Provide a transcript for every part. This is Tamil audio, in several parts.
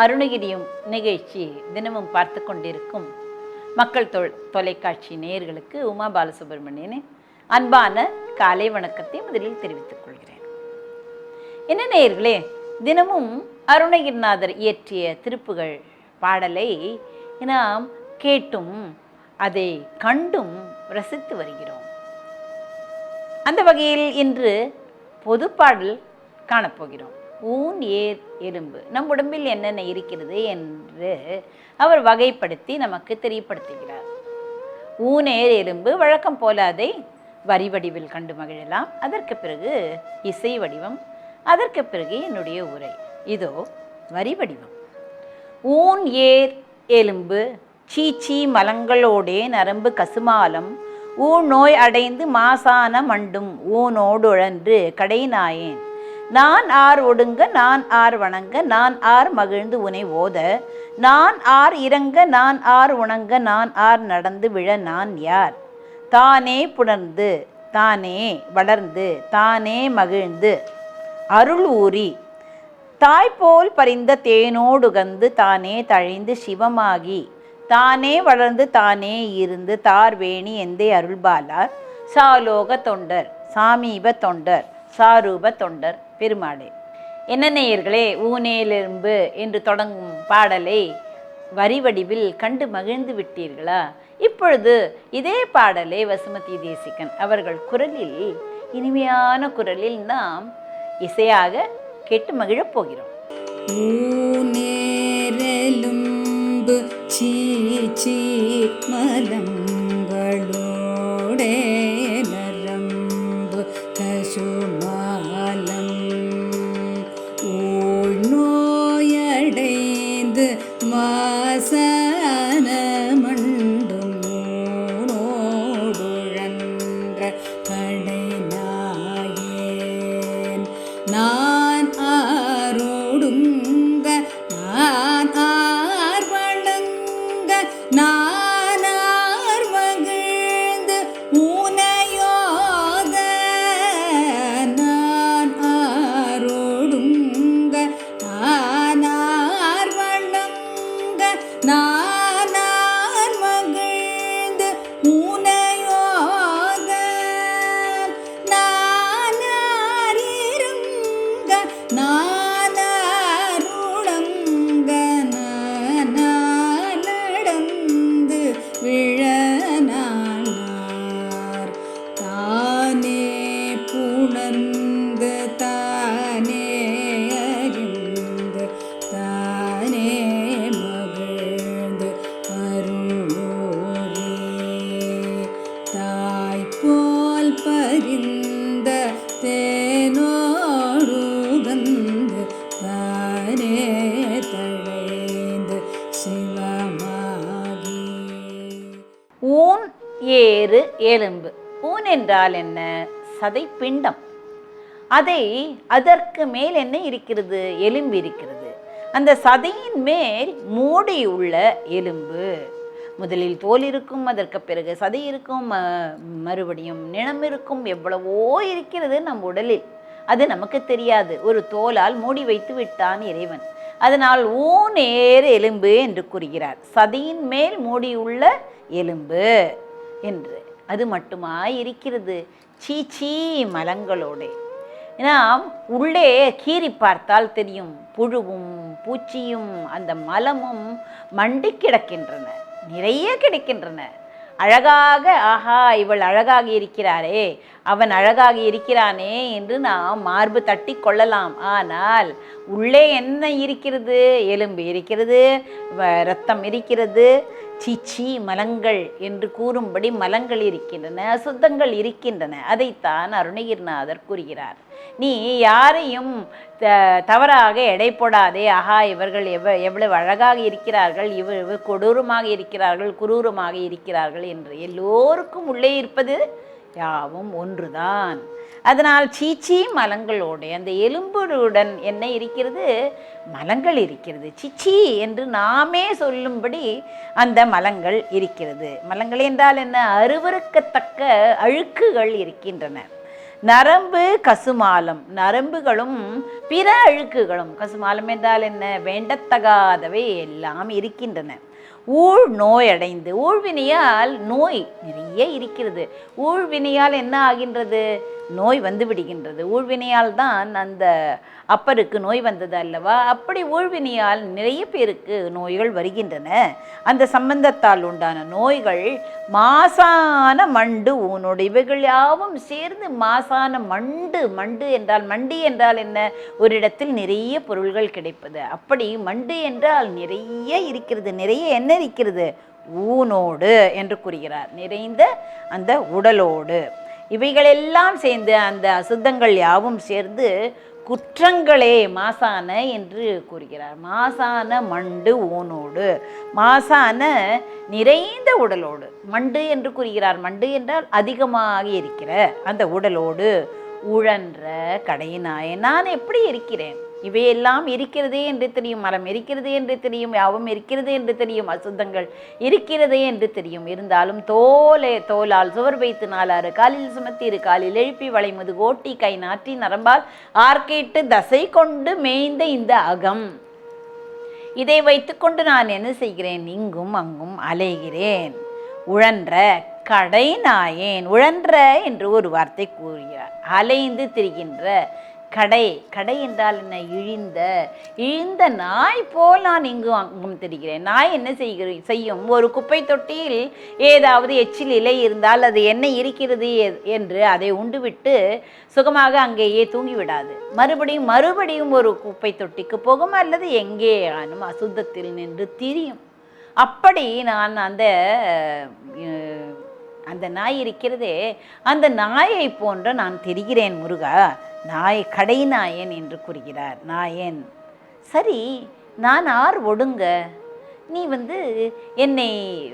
அருணகிரியும் நிகழ்ச்சி தினமும் பார்த்து கொண்டிருக்கும் மக்கள் தொ தொலைக்காட்சி நேயர்களுக்கு உமா பாலசுப்ரமணியனின் அன்பான காலை வணக்கத்தை முதலில் தெரிவித்துக் கொள்கிறேன். என்ன நேயர்களே தினமும் அருணகிரிநாதர் இயற்றிய திருப்புகள் பாடலை நாம் கேட்டும் அதை கண்டும் ரசித்து வருகிறோம். அந்த வகையில் இன்று பொதுப்பாடல் காணப்போகிறோம். ஊன் ஏர் எலும்பு. நம் உடம்பில் என்னென்ன இருக்கிறது என்று அவர் வகைப்படுத்தி நமக்கு தெரியப்படுத்துகிறார். ஊனேர் எலும்பு வழக்கம் போல அதை வரி வடிவில் கண்டு மகிழலாம். அதற்கு பிறகு இசை வடிவம் அதற்கு பிறகு என்னுடைய உரை. இதோ வரி வடிவம். ஊன் ஏர் எலும்பு சீச்சி மலங்களோடே நரம்பு கசுமாலம் ஊ நோய் அடைந்து மாசான மண்டும் ஊனோடுழன்று கடைநாயேன். நான் ஆர் ஒடுங்க நான் ஆர் வணங்க நான் ஆர் மகிழ்ந்து உனை ஓத நான் ஆர் இறங்க நான் ஆர் உணங்க நான் ஆர் நடந்து விழ நான் யார்? தானே புணர்ந்து தானே வளர்ந்து தானே மகிழ்ந்து. அருள் ஊறி தாய்போல் பறிந்த தேனோடுகந்து தானே தழைந்து சிவமாகி தானே வளர்ந்து தானே இருந்து தார்வேணி எந்தே அருள்பாலார்? சாலோக தொண்டர் சாமீப தொண்டர் சாரூப தொண்டர். பெருமாளே. என்ன நேயர்களே ஊனேலெரும்பு என்று தொடங்கும் பாடலை வரி வடிவில் கண்டு மகிழ்ந்து விட்டீர்களா? இப்பொழுது இதே பாடலை வசுமதி தேசிகன் அவர்கள் குரலில் இனிமையான குரலில் நாம் இசையாக கேட்டு மகிழப் போகிறோம். ஊனேரெலும்பு சீச்சி மலங்களோடே நரம்பு கசுமா ஏறு எலும்பு. ஊன் என்றால் என்ன? சதை பிண்டம் அதை அதற்கு மேல் என்ன இருக்கிறது? எலும்பு இருக்கிறது. அந்த சதையின் மேல் மூடி உள்ள எலும்பு. முதலில் தோல் இருக்கும் அதற்கு பிறகு சதை இருக்கும் ம- மறுபடியும் நிலம் இருக்கும். எவ்வளவோ இருக்கிறது நம் உடலில். அது நமக்கு தெரியாது. ஒரு தோலால் மூடி வைத்து விட்டான் இறைவன். அதனால் ஊனேறு எலும்பு என்று கூறுகிறார். சதையின் மேல் மூடியுள்ள எலும்பு. என்று. அது மட்டுமா இருக்கிறது சீச்சீ மலங்களோடே. நாம் உள்ளே கீறி பார்த்தால் தெரியும். புழுவும் பூச்சியும் அந்த மலமும் மண்டி கிடக்கின்றன. நிறைய கிடைக்கின்றன. அழகாக ஆஹா இவள் அழகாக இருக்கிறாரே அவன் அழகாக இருக்கிறானே என்று நாம் மார்பு தட்டி கொள்ளலாம். ஆனால் உள்ளே என்ன இருக்கிறது? எலும்பு இருக்கிறது வ- இருக்கிறது சீச்சி மலங்கள் என்று கூறும்படி மலங்கள் இருக்கின்றன அசுத்தங்கள் இருக்கின்றன. அதைத்தான் அருணகிரிநாதர் கூறுகிறார். நீ யாரையும் த- தவறாக எடை போடாதே. ஆஹா இவர்கள் எவ் எவ்வளவு அழகாக இருக்கிறார்கள். இவ இவ கொடூரமாக இருக்கிறார்கள் குரூரமாக இருக்கிறார்கள் என்று எல்லோருக்கும் உள்ளே இருப்பது யாவும் ஒன்றுதான். அதனால் சீச்சி மலங்களோடு அந்த எலும்புடன் என்ன இருக்கிறது மலங்கள் இருக்கிறது. சிச்சி என்று நாமே சொல்லும்படி அந்த மலங்கள் இருக்கிறது. மலங்கள் என்றால் என்ன? அருவருக்கத்தக்க அழுக்குகள் இருக்கின்றன. நரம்பு கசுமாலம் நரம்புகளும் பிற அழுக்குகளும். கசுமாலம் என்றால் என்ன? வேண்டத்தகாதவை எல்லாம் இருக்கின்றன. ஊழ் நோய் அடைந்து ஊழ்வினையால் நோய் நிறைய இருக்கிறது. ஊழ்வினையால் என்ன ஆகின்றது? நோய் வந்து விடுகின்றது. ஊழ்வினையால் தான் அந்த அப்பருக்கு நோய் வந்தது அல்லவா? அப்படி ஊழ்வினையால் நிறைய பேருக்கு நோய்கள் வருகின்றன. அந்த சம்பந்தத்தால் உண்டான நோய்கள் மாசான மண்டு ஊனோடு இவைகள் யாவும் சேர்ந்து மாசான மண்டு மண்டு என்றால் மண்டி என்றால் என்ன? ஒரு இடத்தில் நிறைய பொருள்கள் கிடைப்பது. அப்படி மண்டு என்றால் நிறைய இருக்கிறது. நிறைய என்ன இருக்கிறது? ஊனோடு என்று கூறுகிறார். நிறைந்த அந்த உடலோடு. இவைகளெல்லாம் சேர்ந்து அந்த அசுத்தங்கள் யாவும் சேர்ந்து குற்றங்களே மாசான என்று கூறுகிறார். மாசான மண்டு ஊனோடு மாசான நிறைந்த உடலோடு. மண்டு என்று கூறுகிறார். மண்டு என்றால் அதிகமாக இருக்கிற அந்த உடலோடு உழன்ற கடையினாய. நான் எப்படி இருக்கிறேன்? இவையெல்லாம் இருக்கிறதே என்று தெரியும். மரம் இருக்கிறதே என்று தெரியும். யாவும் இருக்கிறது என்று தெரியும். அசுத்தங்கள் இருக்கிறதே என்று தெரியும். இருந்தாலும் தோலே தோலால் சுவர் வைத்து நாலாறு காலில் சுமத்தி இரு காலில் எழுப்பி வளைமுது கோட்டி கை நாட்டி நரம்பால் ஆர்க்கிட்டு தசை கொண்டு மேய்ந்த இந்த அகம். இதை வைத்துக்கொண்டு நான் என்ன செய்கிறேன்? இங்கும் அங்கும் அலைகிறேன். உழன்ற கடை நாயேன் உழன்ற என்று ஒரு வார்த்தை கூறுகிறார். அலைந்து திரிகின்ற கடை கடை என்றால் என்ன? இழிந்த. இழிந்த நாய் போல் நான் இங்கும் அங்கும் தெரிகிறேன் நாய் என்ன செய்கிறேன் செய்யும்? ஒரு குப்பை தொட்டியில் ஏதாவது எச்சில் இலை இருந்தால் அது என்ன இருக்கிறது என்று அதை உண்டுவிட்டு சுகமாக அங்கேயே தூங்கிவிடாது. மறுபடியும் மறுபடியும் ஒரு குப்பை தொட்டிக்கு போகும் அல்லது எங்கே ஆனும் அசுத்தத்தில் நின்று திரியும். அப்படி நான் அந்த அந்த நாய் இருக்கிறதே அந்த நாயை போன்ற நான் தெரிகிறேன் முருகா. நாய் கடை நாயன் என்று கூறுகிறார். நாயன் சரி நான் ஆர் ஒடுங்க. நீ வந்து என்னை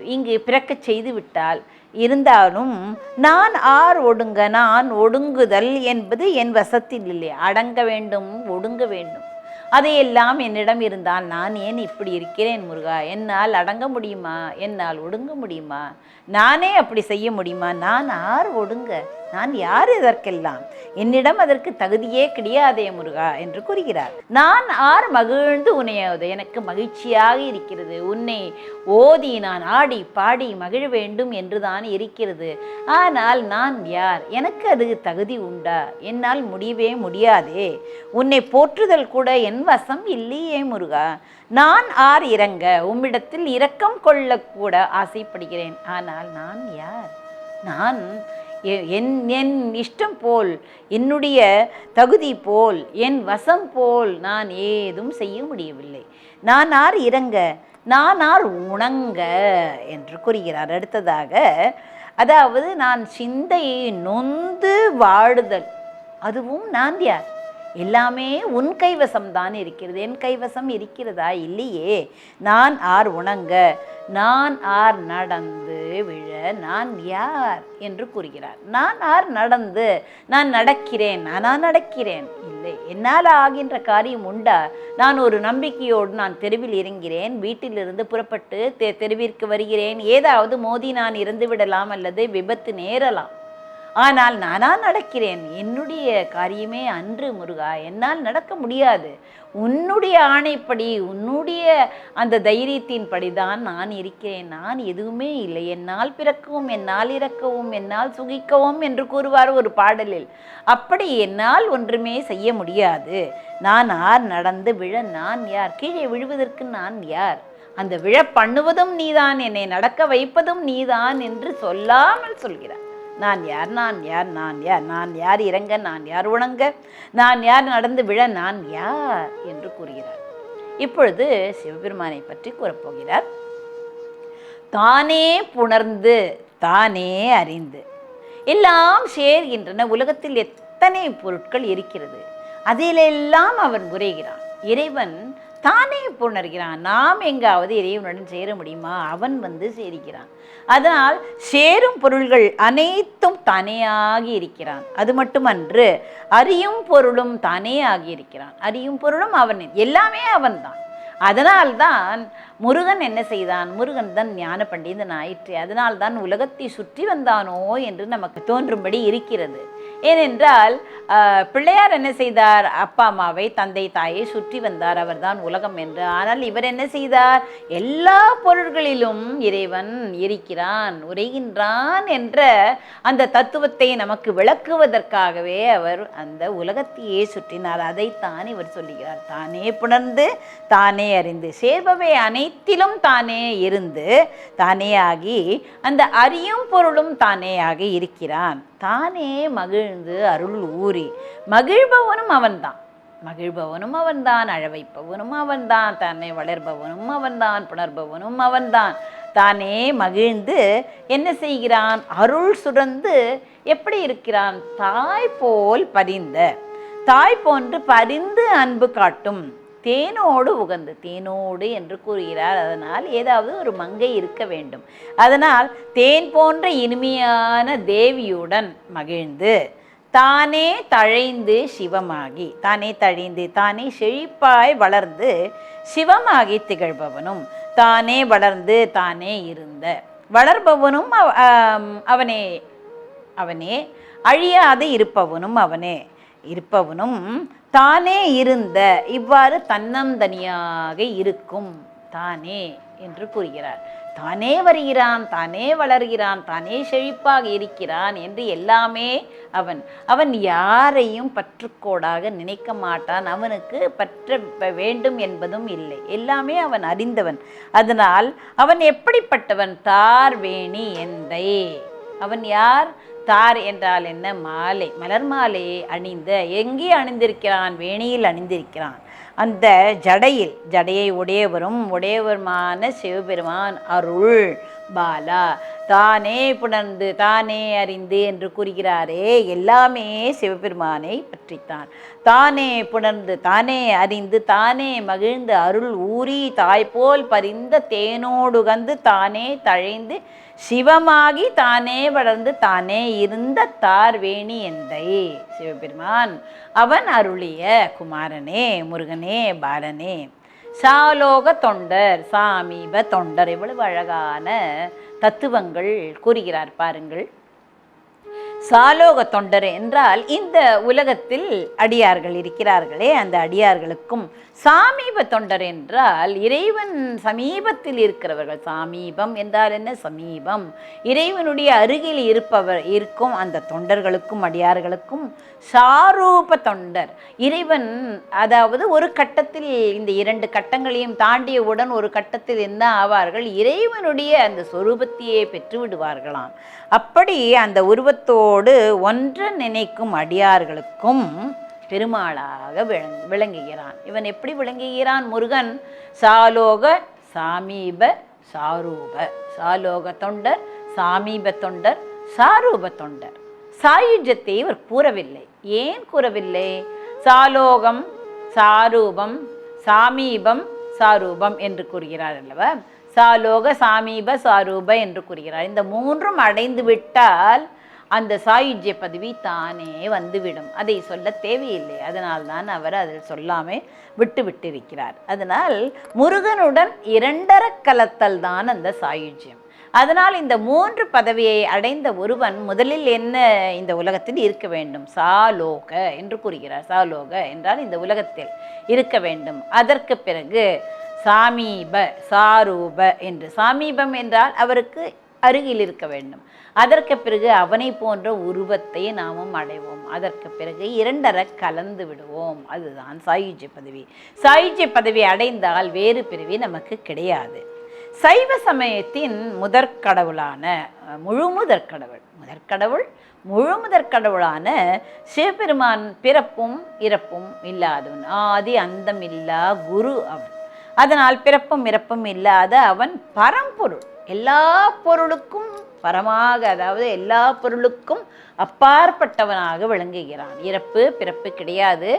இங்கு பிறக்கச் செய்து விட்டால் இருந்தாலும் நான் ஆர் ஒடுங்க நான் ஒடுங்குதல் என்பது என் வசத்தில் இல்லை. அடங்க வேண்டும் ஒடுங்க வேண்டும். அதையெல்லாம் என்னிடம் இருந்தால் நான் ஏன் இப்படி இருக்கிறேன் முருகா? என்னால் அடங்க முடியுமா? என்னால் ஒடுங்க முடியுமா? நானே அப்படி செய்ய முடியுமா? நான் ஆர் ஒடுங்க. நான் யார் இதற்கெல்லாம்? என்னிடம் அதற்கு தகுதியே கிடையாதே முருகா என்று கூறுகிறார். நான் ஆர் மகிழ்ந்து உனையாவது எனக்கு மகிழ்ச்சியாக இருக்கிறது. உன்னை ஓதி நான் ஆடி பாடி மகிழ வேண்டும் என்றுதான் இருக்கிறது. ஆனால் நான் யார்? எனக்கு அது தகுதி உண்டா? என்னால் முடியவே முடியாதே. உன்னை போற்றுதல் கூட என் வசம் இல்லையே முருகா. நான் ஆர் இறங்க உம்மிடத்தில் இரக்கம் கொள்ளக்கூட ஆசைப்படுகிறேன். ஆனால் நான் யார்? நான் என் என் இஷ்டம் போல் என்னுடைய தகுதி போல் என் வசம் போல் நான் ஏதும் செய்ய முடியவில்லை. நான் ஆர் இறங்க நான் ஆர் உணங்க என்று கூறுகிறார். அடுத்ததாக அதாவது நான் சிந்தையை நொந்து வாழுதல் அதுவும் நான் யார்? எல்லாமே உன் கைவசம் தான் இருக்கிறது. என் கைவசம் இருக்கிறதா இல்லையே? நான் ஆர் உணங்க நான் ஆர் நடந்து விழ நான் யார் என்று கூறுகிறார். நான் ஆர் நடந்து நான் நடக்கிறேன் நானா நடக்கிறேன்? இல்லை. என்னால் ஆகின்ற காரியம் உண்டா? நான் ஒரு நம்பிக்கையோடு நான் தெருவில் இறங்கிறேன் வீட்டிலிருந்து புறப்பட்டு தெ தெருவிற்கு வருகிறேன். ஏதாவது மோதி நான் இறந்து விடலாம் அல்லது விபத்து நேரலாம். ஆனால் நானா நடக்கிறேன். என்னுடைய காரியமே அன்று முருகா. என்னால் நடக்க முடியாது. உன்னுடைய ஆணைப்படி உன்னுடைய அந்த தைரியத்தின்படி தான் நான் இருக்கிறேன். நான் எதுவுமே இல்லை. என்னால் பிறக்கவும் என்னால் இறக்கவும் என்னால் சுகிக்கவும் என்று கூறுவார் ஒரு பாடலில். அப்படி என்னால் ஒன்றுமே செய்ய முடியாது. நான் ஆர் நடந்து விழ நான் யார்? கீழே விழுவதற்கு நான் யார்? அந்த விழ பண்ணுவதும் நீதான். என்னை நடக்க வைப்பதும் நீதான் என்று சொல்லாமல் சொல்கிறார். நான் யார் நான் யார் நான் யார் நான் யார் இறங்க நான் யார் உணங்க நான் யார் நடந்து விழ நான் யார் என்று கூறுகிறார். இப்பொழுது சிவபெருமானை பற்றி கூறப்போகிறார். தானே புணர்ந்து தானே அறிந்து எல்லாம் சேர்கின்றன உலகத்தில் எத்தனை பொருட்கள் இருக்கிறது அதிலெல்லாம் அவன் உரைகிறான். இறைவன் தானே புணர்கிறான்? நாம் எங்காவது இறைவனுடன் சேர முடியுமா? அவன் வந்து சேரிக்கிறான் அதனால் சேரும் பொருள்கள் அனைத்தும் தானேயாகி இருக்கிறான். அது மட்டுமன்று அறியும் பொருளும் தானே ஆகி இருக்கிறான். அறியும் பொருளும் அவன் எல்லாமே அவன்தான். அதனால்தான் முருகன் என்ன செய்தான்? முருகன் தான் ஞான பண்டிதன் ஆயிற்று அதனால்தான் உலகத்தை சுற்றி வந்தானோ என்று நமக்கு தோன்றும்படி இருக்கிறது. ஏனென்றால் பிள்ளையார் என்ன செய்தார்? அப்பா அம்மாவை தந்தை தாயை சுற்றி வந்தார். அவர்தான் உலகம் என்று. ஆனால் இவர் என்ன செய்தார்? எல்லா பொருள்களிலும் இறைவன் இருக்கிறான் உரைகின்றான் என்ற அந்த தத்துவத்தை நமக்கு விளக்குவதற்காகவே அவர் அந்த உலகத்தையே சுற்றினார். அதைத்தான் இவர் சொல்லுகிறார். தானே புணர்ந்து தானே அறிந்து சேர்பவை அனைத்திலும் தானே இருந்து தானே ஆகி அந்த அறியும் பொருளும் தானே ஆகி இருக்கிறான். தானே மகிழ்ந்து அருள் ஊறி. மகிழ்பவனும் அவன்தான். மகிழ்பவனும் அவன்தான் அழவைப்பவனும் அவன்தான் தன்னை வளர்பவனும் அவன்தான் புணர்பவனும் அவன்தான். தானே மகிழ்ந்து என்ன செய்கிறான்? அருள் சுரந்து எப்படி இருக்கிறான்? தாய் போல் பதிந்த தாய் போன்று பரிந்து அன்பு காட்டும். தேனோடு உகந்து தேனோடு என்று கூறுகிறார். அதனால் ஏதாவது ஒரு மங்கை இருக்க வேண்டும். அதனால் தேன் போன்ற இனிமையான தேவியுடன் மகிழ்ந்து தானே தழைந்து சிவமாகி தானே தழிந்து தானே செழிப்பாய் வளர்ந்து சிவமாகி திகழ்பவனும் தானே வளர்ந்து தானே இருந்த வளர்பவனும் அவனே அவனே அழியாது இருப்பவனும் அவனே இருப்பவனும் தானே இருந்த இவ்வாறு தன்னந்தனியாக இருக்கும். தானே என்று கூறுகிறார். தானே வருகிறான் தானே வளர்கிறான் தானே செழிப்பாக இருக்கிறான் என்று எல்லாமே அவன் அவன் யாரையும் பற்றுக்கோடாக நினைக்க மாட்டான். அவனுக்கு பற்ற வேண்டும் என்பதும் இல்லை. எல்லாமே அவன் அறிந்தவன். அதனால் அவன் எப்படிப்பட்டவன்? தார்வேணி எந்தை அவன் யார்? தார் என்றால் என்ன? மாலை. மலர் மாலையை அணிந்த எங்கே அணிந்திருக்கிறான்? வேணியில் அணிந்திருக்கிறான். அந்த ஜடையில் ஜடையை உடையவரும் உடையவருமான சிவபெருமான் அருள். பாலா தானே புணர்ந்து தானே அறிந்து என்று கூறுகிறாரே எல்லாமே சிவபெருமானை பற்றித்தான். தானே புணர்ந்து தானே அறிந்து தானே மகிழ்ந்து அருள் ஊறி தாய்போல் பரிந்த தேனோடுகந்து தானே தழைந்து சிவமாகி தானே வளர்ந்து தானே இருந்த தார்வேணி எந்தை சிவபெருமான் அவன் அருளிய குமாரனே முருகனே பாலனே. சாலோக தொண்டர் சாமீப தொண்டர் எவ்வளவு அழகான தத்துவங்கள் கூறுகிறார் பாருங்கள். சாலோக தொண்டர் என்றால் இந்த உலகத்தில் அடியார்கள் இருக்கிறார்களே அந்த அடியார்களுக்கும் சாமீப தொண்டர் என்றால் இறைவன் சமீபத்தில் இருக்கிறவர்கள். சாமீபம் என்றால் என்ன? சமீபம். இறைவனுடைய அருகில் இருப்பவர் இருக்கும் அந்த தொண்டர்களுக்கும் அடியார்களுக்கும் சாரூப தொண்டர். இறைவன் அதாவது ஒரு கட்டத்தில் இந்த இரண்டு கட்டங்களையும் தாண்டியவுடன் ஒரு கட்டத்தில் என்ன ஆவார்கள்? இறைவனுடைய அந்த சொரூபத்தையே பெற்று விடுவார்களாம் அப்படி அந்த உருவத்தோடு ஒன்று நினைக்கும் அடியார்களுக்கும் பெருமாளாக விளங் விளங்குகிறான். இவன் எப்படி விளங்குகிறான்? முருகன் சாலோக சாமீப சாரூப. சாலோக தொண்டர் சாமீப தொண்டர் சாரூப தொண்டர். சாயுஜத்தை இவர் கூறவில்லை. ஏன் கூறவில்லை? சாலோகம் சாரூபம் சாமீபம் சாரூபம் என்று கூறுகிறார் அல்லவா? சாலோக சாமீப சாரூப என்று கூறுகிறார். இந்த மூன்றும் அடைந்து விட்டால் அந்த சாயுஜ்ய பதவி தானே வந்துவிடும். அதை சொல்ல தேவையில்லை. அதனால்தான் அவர் அதில் சொல்லாமல் விட்டு விட்டிருக்கிறார். அதனால் முருகனுடன் இரண்டர கலத்தல் தான் அந்த சாயுஜ்யம். அதனால் இந்த மூன்று பதவியை அடைந்த ஒருவன் முதலில் என்ன இந்த உலகத்தில் இருக்க வேண்டும்? சாலோக என்று கூறுகிறார். சாலோக என்றால் இந்த உலகத்தில் இருக்க வேண்டும். அதற்கு பிறகு சாமீப சாரூப என்று. சாமீபம் என்றால் அவருக்கு அருகில் இருக்க வேண்டும். அதற்கு பிறகு அவனை போன்ற உருவத்தை நாமும் அடைவோம். அதற்கு பிறகு இரண்டரை கலந்து விடுவோம். அதுதான் சாயுஜ்ய பதவி. சாயுஜ்ய பதவி அடைந்தால் வேறு பிறவி நமக்கு கிடையாது. சைவ சமயத்தின் முதற்கடவுளான முழு முதற்கடவுள் முதற்கடவுள் முழு முதற்கடவுளான சிவபெருமான் பிறப்பும் இறப்பும் இல்லாதவன். ஆதி அந்தமில்லா குரு அவன். அதனால் பிறப்பும் இறப்பும் இல்லாத அவன் பரம்பொருள். எல்லா பொருளுக்கும் பரமாக அதாவது எல்லா பொருளுக்கும் அப்பாற்பட்டவனாக விளங்குகிறான். இறப்பு பிறப்பு கிடையாது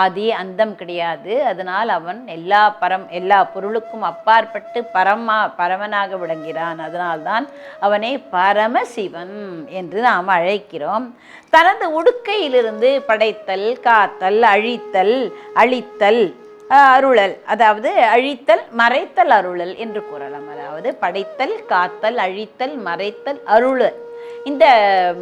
ஆதி அந்தம் கிடையாது. அதனால் அவன் எல்லா பரம் எல்லா பொருளுக்கும் அப்பாற்பட்டு பரமா பரமனாக விளங்குகிறான். அதனால்தான் அவனை பரமசிவன் என்று நாம் அழைக்கிறோம். தனது உடுக்கையிலிருந்து படைத்தல் காத்தல் அழித்தல் அழித்தல் அருளல். அதாவது அழித்தல் மறைத்தல் அருளல் என்று கூறலாம். அதாவது படைத்தல் காத்தல் அழித்தல் மறைத்தல் அருளல். இந்த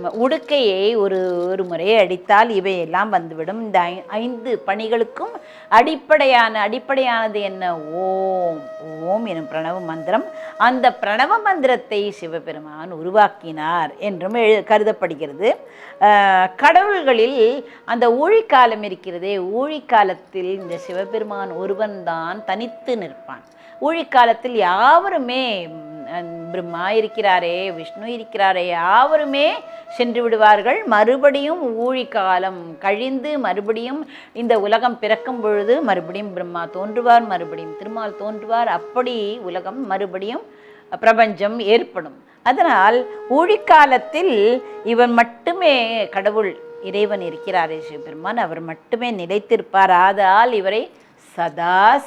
உடுக்கையை ஒரு ஒரு முறை அடித்தால் இவையெல்லாம் வந்துவிடும். இந்த ஐ- ஐந்து பணிகளுக்கும் அடிப்படையான அடிப்படையானது என்ன? ஓம் ஓம் எனும் பிரணவ மந்திரம். அந்த பிரணவ மந்திரத்தை சிவபெருமான் உருவாக்கினார் என்றும் எழு கருதப்படுகிறது. கடவுள்களில் அந்த ஊழிக்காலம் இருக்கிறதே ஊழிக்காலத்தில் இந்த சிவபெருமான் ஒருவன்தான் தனித்து நிற்பான். ஊழிக்காலத்தில் யாவருமே பிரம்மா இருக்கிறாரே விஷ்ணு இருக்கிறாரே யாவருமே சென்று விடுவார்கள். மறுபடியும் ஊழிக்காலம் கழிந்து மறுபடியும் இந்த உலகம் பிறக்கும் பொழுது மறுபடியும் பிரம்மா தோன்றுவார் மறுபடியும் திருமால் தோன்றுவார். அப்படி உலகம் மறுபடியும் பிரபஞ்சம் ஏற்படும். அதனால் ஊழிக்காலத்தில் இவன் மட்டுமே கடவுள் இறைவன் இருக்கிறாரே சிவபெருமான். அவர் மட்டுமே நிலைத்திருப்பார். ஆதால் இவரை சதா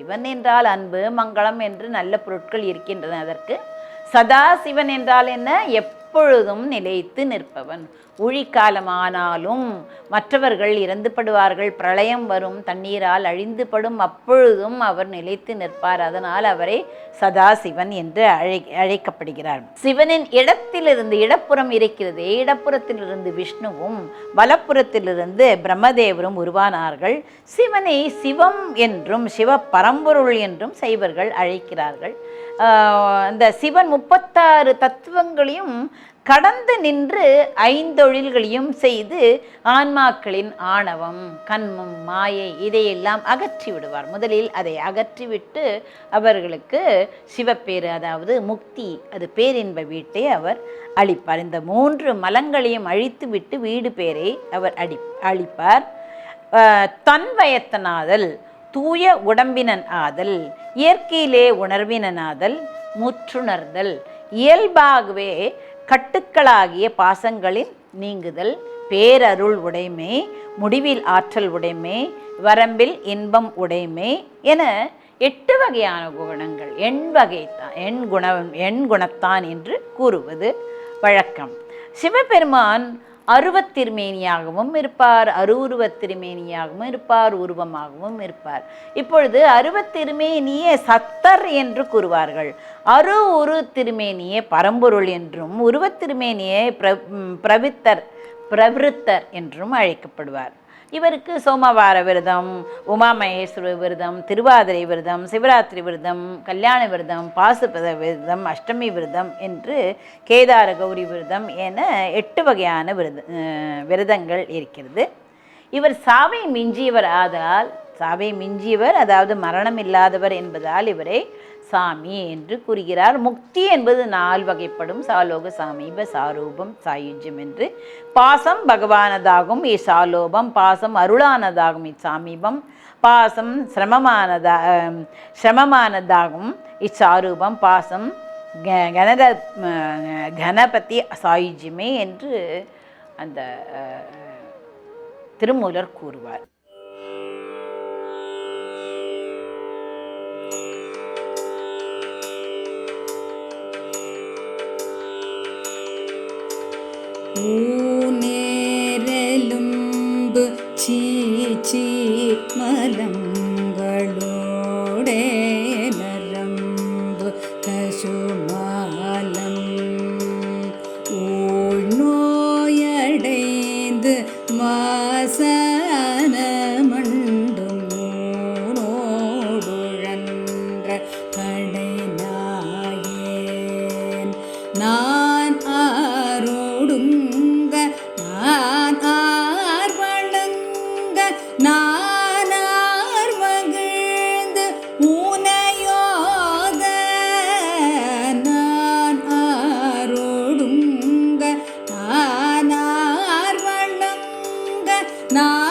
சிவன் என்றால் அன்பு மங்களம் என்று நல்ல பொருட்கள் இருக்கின்றன அதற்கு. சதா சிவன் என்றால் என்ன? எப்பொழுதும் நிலைத்து நிற்பவன். ஊழிக்காலமானாலும் மற்றவர்கள் இறந்துபடுவார்கள் பிரளயம் வரும் தண்ணீரால் அழிந்துபடும் அப்பொழுதும் அவர் நிலைத்து நிற்பார். அதனால் அவரை சதாசிவன் என்று அழை அழைக்கப்படுகிறார். சிவனின் இடத்திலிருந்து இடப்புறம் இருக்கிறதே இடப்புறத்திலிருந்து விஷ்ணுவும் வலப்புறத்திலிருந்து பிரம்மதேவரும் உருவானார்கள். சிவனை சிவம் என்றும் சிவ பரம்பொருள் என்றும் சைவர்கள் அழைக்கிறார்கள். அந்த சிவன் முப்பத்தாறு தத்துவங்களையும் கடந்து நின்று ஐந்தொழில்களையும் செய்து ஆன்மாக்களின் ஆணவம் கண்மம் மாயை இதையெல்லாம் அகற்றி விடுவார். முதலில் அதை அகற்றிவிட்டு அவர்களுக்கு சிவப்பேறு அதாவது முக்தி அது பேரின்ப வீட்டை அவர் அளிப்பார். இந்த மூன்று மலங்களையும் அழித்துவிட்டு வீடு பேரை அவர் அடி அளிப்பார். தன்வயத்தனாதல் தன் வயத்தனாதல் தூய உடம்பினன் ஆதல் இயற்கையிலே உணர்வினனாதல் முற்றுணர்தல் இயல்பாகவே கட்டுக்களாகிய பாசங்களின் நீங்குதல் பேரருள் உடைமை முடிவில் ஆற்றல் உடைமை வரம்பில் இன்பம் உடைமை என எட்டு வகையான குணங்கள் எண் வகைத்தான் எண் குணம் எண் குணத்தான் என்று கூறுவது வழக்கம். சிவபெருமான் அருவத் திருமேனியாகவும் இருப்பார் அருவுருவத் திருமேனியாகவும் இருப்பார் உருவமாகவும் இருப்பார். இப்பொழுது அருவத் திருமேனியே சத்தர் என்று கூறுவார்கள். அரு உரு திருமேனியே பரம்பொருள் என்றும் உருவத் திருமேனியே பிர பிரவித்தர் பிரவிருத்தர் என்றும் அழைக்கப்படுவார். இவருக்கு சோமவார விரதம் உமாமகேஸ்வர விரதம் திருவாதிரை விரதம் சிவராத்திரி விரதம் கல்யாண விரதம் பாசுபத விரதம் அஷ்டமி விரதம் என்று கேதார கௌரி விரதம் என எட்டு வகையான விரத விரதங்கள் இருக்கிறது. இவர் சாவை மிஞ்சியவர் ஆதலால் சாவை மிஞ்சியவர் அதாவது மரணம் இல்லாதவர் என்பதால் இவரை சாமி என்று கூறுகிறார். முக்தி என்பது நால் வகைப்படும் சாலோக சாமீப சாரூபம் சாயுஜ்யம் என்று. பாசம் பகவானதாகும் இசாலோபம் பாசம் அருளானதாகும் இச்சாமீபம் பாசம் சிரமமானதா சிரமமானதாகும் இச்சாரூபம் பாசம் க- கனத கணபதி சாயுஜ்யமே என்று அந்த திருமூலர் கூறுவார். ഊനേരലുമ്പ് ചീച്ചി മലങ്ങളോടെ வணங்க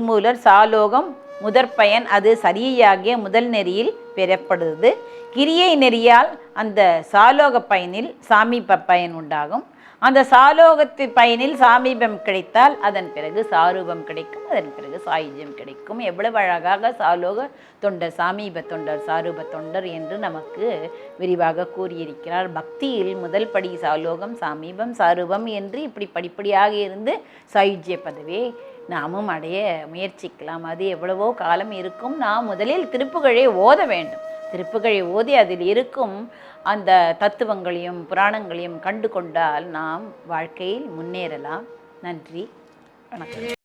திருமூலர் சாலோகம் முதற்பயன் அது சரியாகிய முதல் நெறியில் பெறப்படுது. கிரியை நெறியால் அந்த சாலோக பயனில் சாமீப பயன் உண்டாகும். அந்த சாலோகத்து பயனில் சாமீபம் கிடைத்தால் அதன் பிறகு சாரூபம் கிடைக்கும் அதன் பிறகு சாயுஜ்யம் கிடைக்கும். எவ்வளவு அழகாக சாலோக தொண்டர் சாமீப தொண்டர் சாரூப தொண்டர் என்று நமக்கு விரிவாக கூறியிருக்கிறார். பக்தியில் முதல் படி சாலோகம் சாமீபம் சாரூபம் என்று இப்படி படிப்படியாக இருந்து சாயுஜ்ய பதவியை நாமும் அடைய முயற்சிக்கலாம். அது எவ்வளவோ காலம் இருக்கும். நாம் முதலில் திருப்புகழை ஓத வேண்டும். திருப்புகழை ஓதி அதில் இருக்கும் அந்த தத்துவங்களையும் புராணங்களையும் கண்டு கொண்டால் நாம் வாழ்க்கையில் முன்னேறலாம். நன்றி. வணக்கம்.